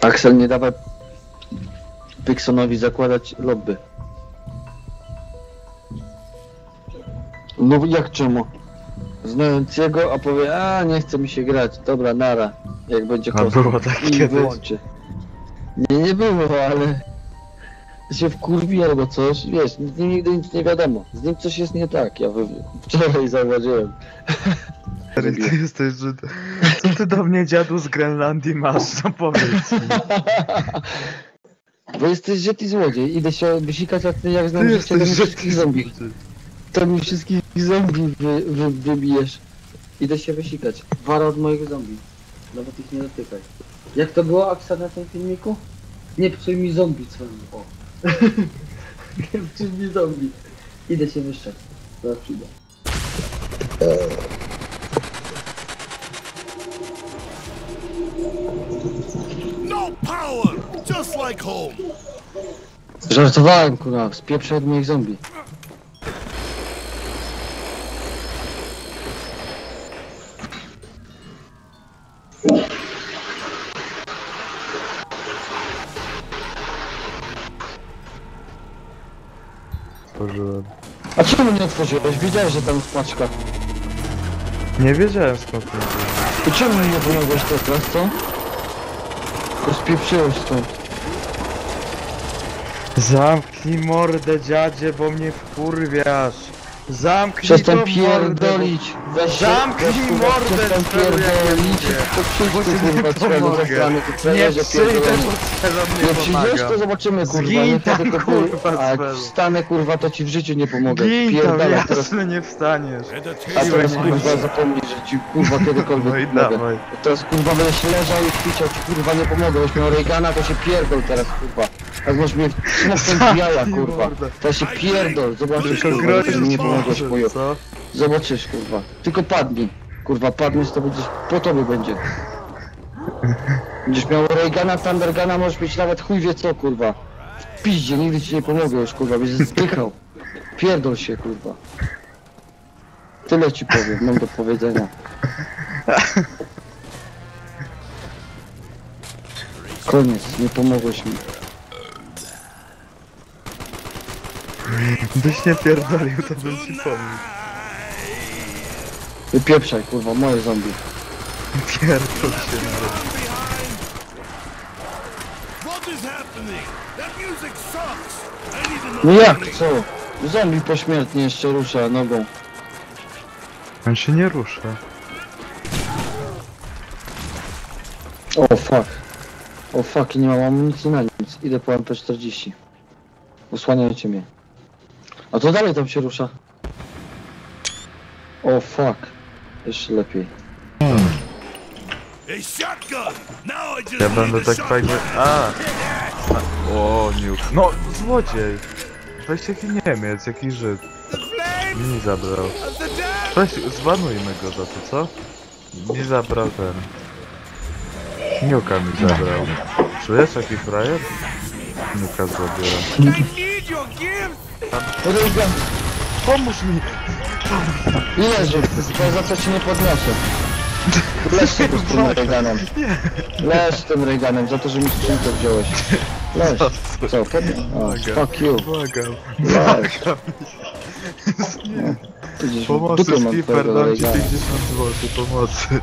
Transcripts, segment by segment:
Axel, nie dawaj Pixonowi zakładać lobby. No jak czemu? Znając jego, a powie, a nie chce mi się grać, dobra, nara, jak będzie A host. było tak I kiedyś? wyłączy. Nie, nie było, ale się wkurwi albo coś, wiesz, z nim nigdy nic nie wiadomo. Z nim coś jest nie tak, ja wy... wczoraj zauważyłem. Stary, ty jesteś Żyd. Co ty do mnie dziadu z Grenlandii masz? No powiedz mi. Bo jesteś Żyd i złodziej, idę się wysikać, a ty jak Ty znam życie, to mi jesteś wszystkich zombie. Żyd. To mi wszystkich zombie wy, wy, wybijesz. Idę się wysikać. Wara od moich zombie. Nawet ich nie dotykaj. Jak to było, Aksa, na tym filmiku? Nie psuj mi zombie swemu. O. nie psuj mi zombie. Idę się wyszczać. Zaraz przyjdę. Like home. Żartowałem, kurwa. Spieprzę od moich zombie. Otworzyłem. A czemu nie otworzyłeś? Wiedziałeś, że tam jest paczka. Nie wiedziałem skąd to było. I czemu nie pomogłeś teraz, co? To spieprzyłeś stąd. Zamknij mordę dziadzie, bo mnie wkurwiasz. Zamknij Przestań tą mordę, pierdolić! Weź się- Zamknij weź, kurwa, mordę, Przestań jak ja pierdolić! mówię. To przyjdź bo tu, ci kurwa, nie celu, pomogę. zasrany, tu Nie frajerze przyjdę, pierdolony. bo Celu Nie mnie przyjdziesz, pomaga. to zobaczymy, kurwa. Zgin nie wtedy to kurwa, A jak Celu. wstanę, kurwa, to ci w życiu nie pomogę. Gin tam, Pierdolę, teraz, jasne, nie wstaniesz. a teraz, kurwa, zapomnij, że ci, kurwa, kiedykolwiek No i pomogę. dawaj. Teraz, kurwa, będziesz leżał i kwiciał, ci, kurwa, nie pomogę. Weź miał Reagana, to się pierdol teraz, kurwa. Jak możesz mnie w jaja, kurwa. To się pierdol, zobaczysz, Tylko kurwa, że grozisz mi nie pomogłeś, chuju. co? Zobaczysz, kurwa. Tylko padnij. Kurwa, padniesz, to będziesz... Po tobie będzie. Będziesz miał Reagana, Thundergana, możesz mieć nawet chuj wie co, kurwa. W piździe, nigdy ci nie pomogę już, kurwa, będziesz zdychał. Pierdol się, kurwa. Tyle ci powiem, mam do powiedzenia. Koniec, nie pomogłeś mi. Byś nie pierdolił, to bym ci pomógł. Wypieprzaj, kurwa, moje zombie. Pierdol się. No jak, co? Zombie pośmiertnie jeszcze rusza nogą. On się nie rusza. O fuck. O fuck, nie mam amunicji na nic. Idę po MP40. Usłaniajcie mnie. A to dalej tam się rusza. O fuck. Jeszcze lepiej. Ja będę tak fajnie... A! O, niuk. No, złodziej! Weź jaki Niemiec, jaki Żyd. The flame Mi zabrał. of the dead. Weź, zbanujmy go za to, co? Mi zabrał ten. Niuka mi zabrał. Czujesz jaki frajer? Niuka zabiera. I need your gifts. Reagan, Pomóż mi! Żył? To za co ci nie podniosę. Leż sobie z tym Reaganem. Leż z tym Reaganem, za to, że mi skrzynkę wziąłeś. Leż. Co, podnieś? O, fuck you. Błagam. Leż. Widzisz, Pomocy, skipper, dam ci Reagana. 50 zł pomocy.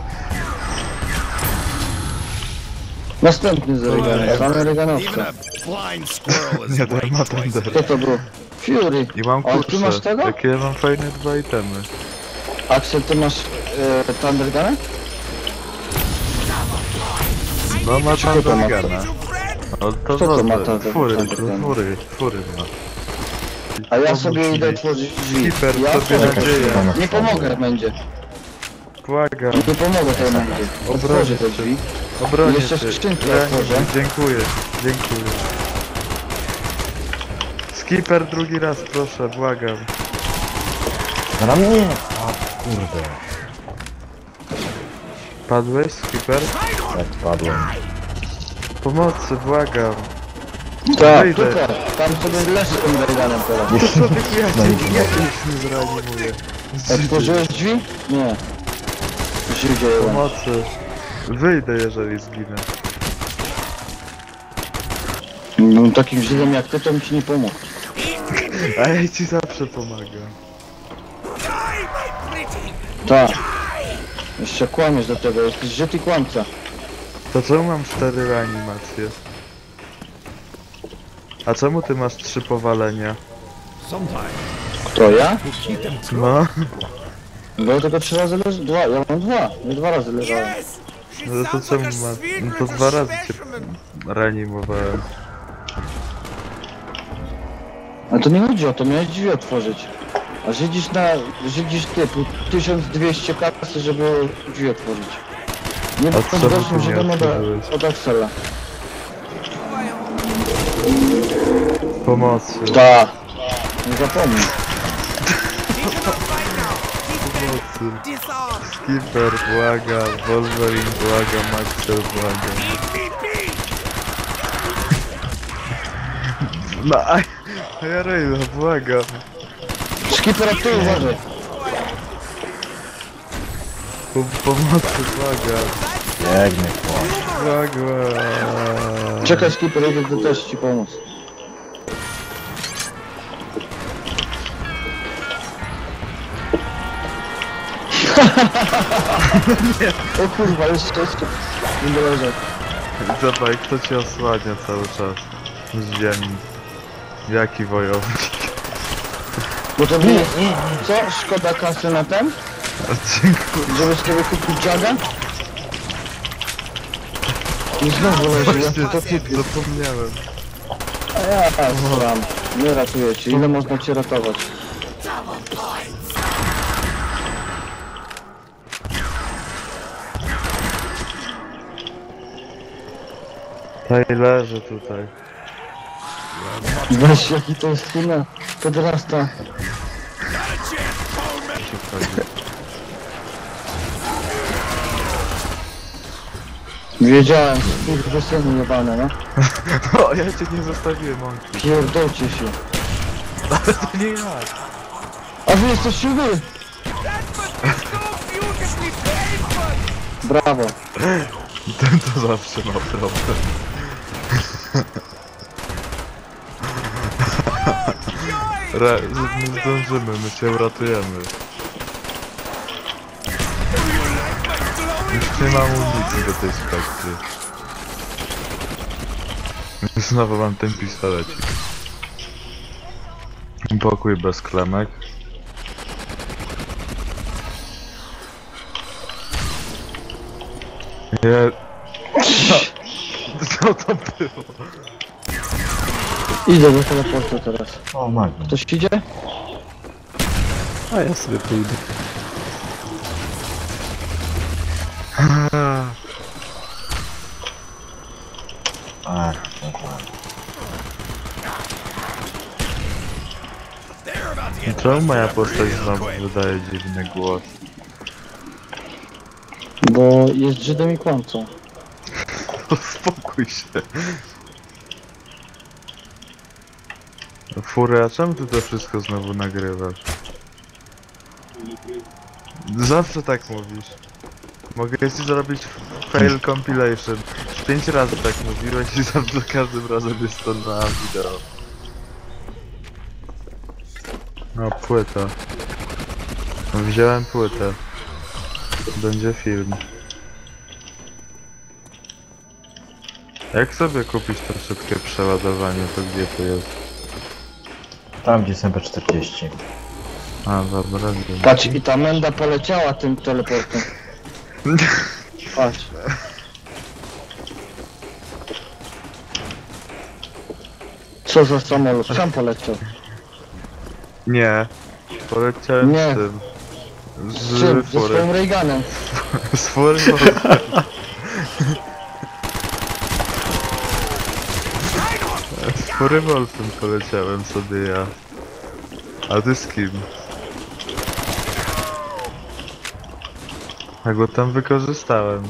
Następny z Reaganem, same Even Reaganowca. Nie, to ma right ten twice. Kto to był? Fury. I mam A ty masz kurczę. tego? Jakie ja mam fajne dwa itemy. Axel, ty masz e, Thundergana? No ma Kto to ma friend. No to Kto to ma dobrze. Thunder- Fury, Thundergana? fury, fury ma. A ja sobie idę otworzyć drzwi. Skipper, Ja sobie otworzę. nadzieję. Nie pomogę będzie. Błagam. Nie pomogę tej będzie. Otworzę te drzwi. Obronię Jeszcze cię. skrzynki Ja- otworzę. Dziękuję, dziękuję. Skipper drugi raz, proszę, błagam. Na mnie! A kurde, Padłeś, Skipper? jak padłem. Pomocy, błagam. Tak, Wyjdę. super. Tam sobie leży z tym Reaganem teraz. To sobie ja No i cię nie zreanimuję. Otworzyłeś drzwi? Nie. Co się dzieje? Pomocy. Wyjdę, jeżeli zginę. No takim Żydem jak ty to mi ci nie pomógł. A ja ci zawsze pomagam. Tak. Jeszcze kłamiesz do tego, jesteś Żyd i kłamca. To czemu mam cztery reanimacje? A czemu ty masz trzy powalenia? Kto ja? No, Bo ja tylko trzy razy leży. Dwa, ja mam dwa. Nie dwa razy leżałem. No to a ma... No to dwa razy cię reanimowałem. A to nie chodzi o to, miałeś drzwi otworzyć. A żydzisz na... żydzisz typu 1200 kasy, żeby drzwi otworzyć. Nie A bądź czemu gorszym ty nie Żydem od, otworzyłeś? od Axela. Pomocy. Tak. Nie zapomnij. Pomocy. Skipper błaga, Wolverine błaga, Maxel błaga. No, a, a ja Rejna błagam. Skipper, a ty uważaj. Po, pomocy błagam. Biegnie. Błagam. Czekaj Skipper, idę do też ci pomóc. O kurwa, jeszcze, jeszcze. Nie doleżę. Zobacz, kto cię osłania cały czas. Z ziemi. Jaki wojownik. Bo to nie jest... Co? Szkoda kasy na ten? Dziękuję. Żeby sobie kupić jaga? I znowu leży, ja to kipię. zapomniałem. A ja sam. Nie ratuję cię. Ile można cię ratować? Tutaj leży tutaj. Weź jaki to jest tunel. Podrasta. Wiedziałem, kurde syny jebane, no. O, ja cię nie zostawiłem, Monki. Pierdolcie się. To nie ja. A wy jesteście wy! Brawo. Ten to zawsze ma problem. Re, my zdążymy, my cię uratujemy. Już nie mam amunicji do tej spektry. Znowu mam ten pistolecik. Pokój bez klemek. Je... Co? To było? Idę do teleportu teraz. O, Magnum. Ktoś idzie? A ja sobie pójdę. Ach, dobra. Czemu moja postać znowu wydaje dziwny głos? Bo jest Żydem i kłamcą. Uspokój się. Fury, a czemu ty to wszystko znowu nagrywasz? Zawsze tak mówisz. Mogę ci zrobić fail compilation. Pięć razy tak mówiłeś i za każdym razem jest to na wideo. No, płyta. No, Wziąłem płytę. Będzie film. Jak sobie kupić to szybkie przeładowanie, to gdzie to jest? Tam gdzie są MP40. A, dobra, wiem. Patrz, i ta menda poleciała tym teleportem. Patrz. Co za samolot? Sam poleciał. Nie. Poleciałem Nie. z tym. Z Z czym? Ze swoim Reaganem. Z fury Z fury Wolfem poleciałem sobie ja. A ty z kim? Ja go tam wykorzystałem.